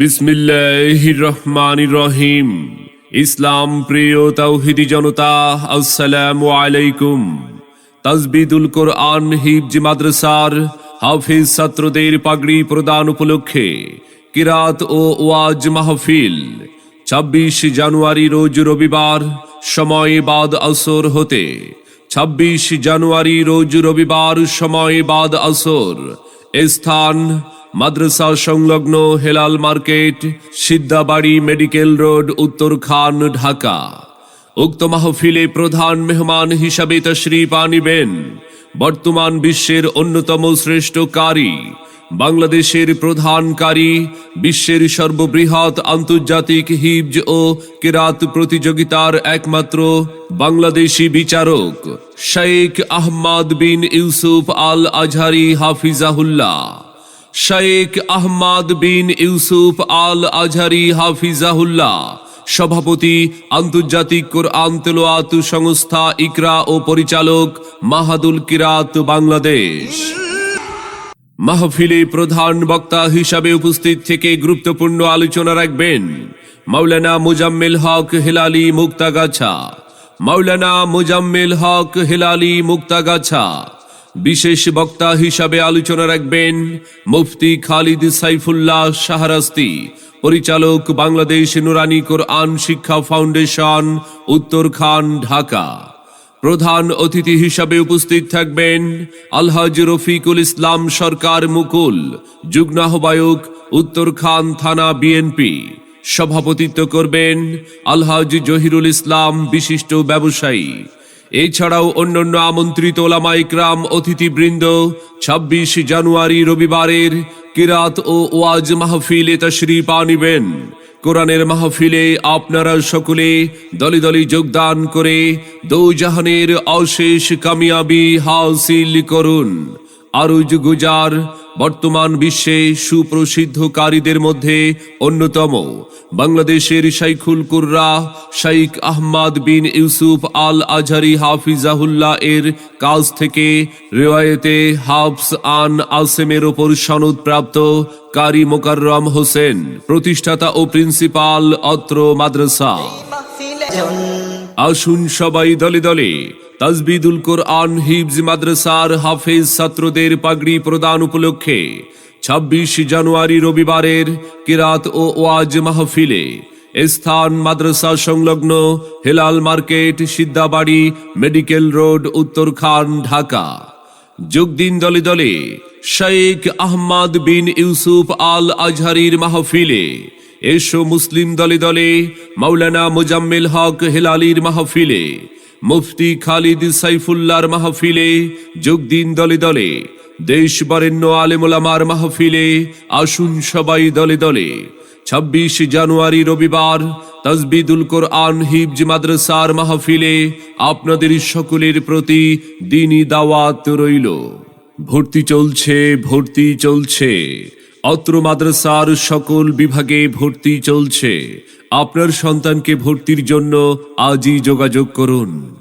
বিসমিল্লাহ রহমান রহিম ইসলাম প্রিয় তাওহিদি জনতা, আসসালামু আলাইকুম। তাজবিদুল কোরআন হিবজ মাদ্রাসার হাফিজ ছাত্রদের পাগড়ি প্রদান উপলক্ষে কিরাত ও ওয়াজ মাহফিল। ছাব্বিশ জানুয়ারি রোজ রবিবার সময় বাদ আসর হতে। ছাব্বিশ জানুয়ারি রোজ রবিবার সময় বাদ আসর। স্থান মাদ্রাসা সংলগ্ন Helal market Siddhabari medical road Uttarkhan Dhaka. উক্ত মাহফিলে প্রধান মেহমান হিসাবে তশরিফ আনিবেন বর্তমান বিশ্বের অন্যতম শ্রেষ্ঠ কারি, বাংলাদেশের প্রধান কারি, বিশ্বের সর্ববৃহৎ আন্তর্জাতিক হিবজ ও কেরাত প্রতিযোগিতার একমাত্র বাংলাদেশি বিচারক শেখ আহমদ বিন ইউসুফ আল আজহারি হাফিজাহুল্লাহ। শেখ আহমদ বিন ইউসুফ আল আজহারি হাফিজাহুল্লাহ, সভাপতি আন্তর্জাতিক কোরআন তেলোয়াত সংস্থা ইকরা ও পরিচালক মাহাদুল কিরাত বাংলাদেশ। মাহফিলে প্রধান বক্তা হিসাবে উপস্থিত থেকে গুরুত্বপূর্ণ আলোচনা রাখবেন মাওলানা মুজাম্মিল হক হেলালি মুক্তাগাছা। মাওলানা মুজাম্মিল হক হেলালি মুক্তাগাছা বিশেষ বক্তা হিসাবে আলোচনা রাখবেন মুফতি খালিদ সাইফুল্লাহ শাহরাস্তি, পরিচালক বাংলাদেশ নুরানি কোরআন শিক্ষা ফাউন্ডেশন উত্তরখান ঢাকা। প্রধান অতিথি হিসাবে উপস্থিত থাকবেন আলহাজ রফিকুল ইসলাম সরকার মুকুল, যুগ্ম আহ্বায়ক উত্তরখান থানা বিএনপি। সভাপতিত্ব করবেন আলহাজ জহিরুল ইসলাম, বিশিষ্ট ব্যবসায়ী। এছাড়াও অন্যান্য আমন্ত্রিত ওলামাইকরাম অতিথিবৃন্দ, ছাব্বিশ জানুয়ারি রবিবারের কিরাত ও ওয়াজ মাহফিলে তশরি পা নিবেন। কোরআনের মাহফিলে আপনারা সকলে দলি দলে যোগদান করে দৌজাহানের অশেষ কামিয়াবি হাসিল করুন। আরুজ গুজার বর্তমান বিশ্বে সুপ্রসিদ্ধ কারীদের মধ্যে অন্যতম। বাংলাদেশের শাইখুল কুর্রা শাইখ আহমদ বিন ইউসুফ আল আজহারি হাফিজাহুল্লাহ এর কাজ থেকে রেওয়ায়েতে হাফস আন আসেমের ওপর সনদ প্রাপ্ত কারি মোকাররম হোসেন প্রতিষ্ঠাতা ও প্রিন্সিপাল অত্র মাদ্রাসা। আসুন সবাই দলে দলে তাজবিদুল কোরআন হিবজ মাদ্রাসার হাফেজ ছাত্রদের পাগড়ি প্রদান উপলক্ষে ছাব্বিশ জানুয়ারি রবিবারের কিরাত ও ওয়াজ মাহফিলে স্থান মাদ্রাসা সংলগ্ন Helal market, Siddhabari, medical road, Uttarkhan, Dhaka. যোগ দিন দলে দলে শেখ আহমদ বিন ইউসুফ আল আজহারির মাহফিলে এসো মুসলিম দলে দলে মাওলানা মুজাম্মিল হক হেলালির মাহফিলে মুফতি খালিদ সাইফুল্লাহর মাহফিলে যোগ দিন দলে দলে দেশ বরেণ্য আলেমুলামার মাহফিলে আসুন সবাই দলে দলে। ছাব্বিশ জানুয়ারি রবিবার তজবিদুল কোরআন হিবজ মাদ্রাসার মাহফিলে আপনাদের সকলের প্রতি দিনই দাওয়াত রইল। ভর্তি চলছে ভর্তি চলছে। অত্র মাদ্রাসার সকল বিভাগে ভর্তি চলছে। আপনার সন্তানকে ভর্তির জন্য আজই যোগাযোগ করুন।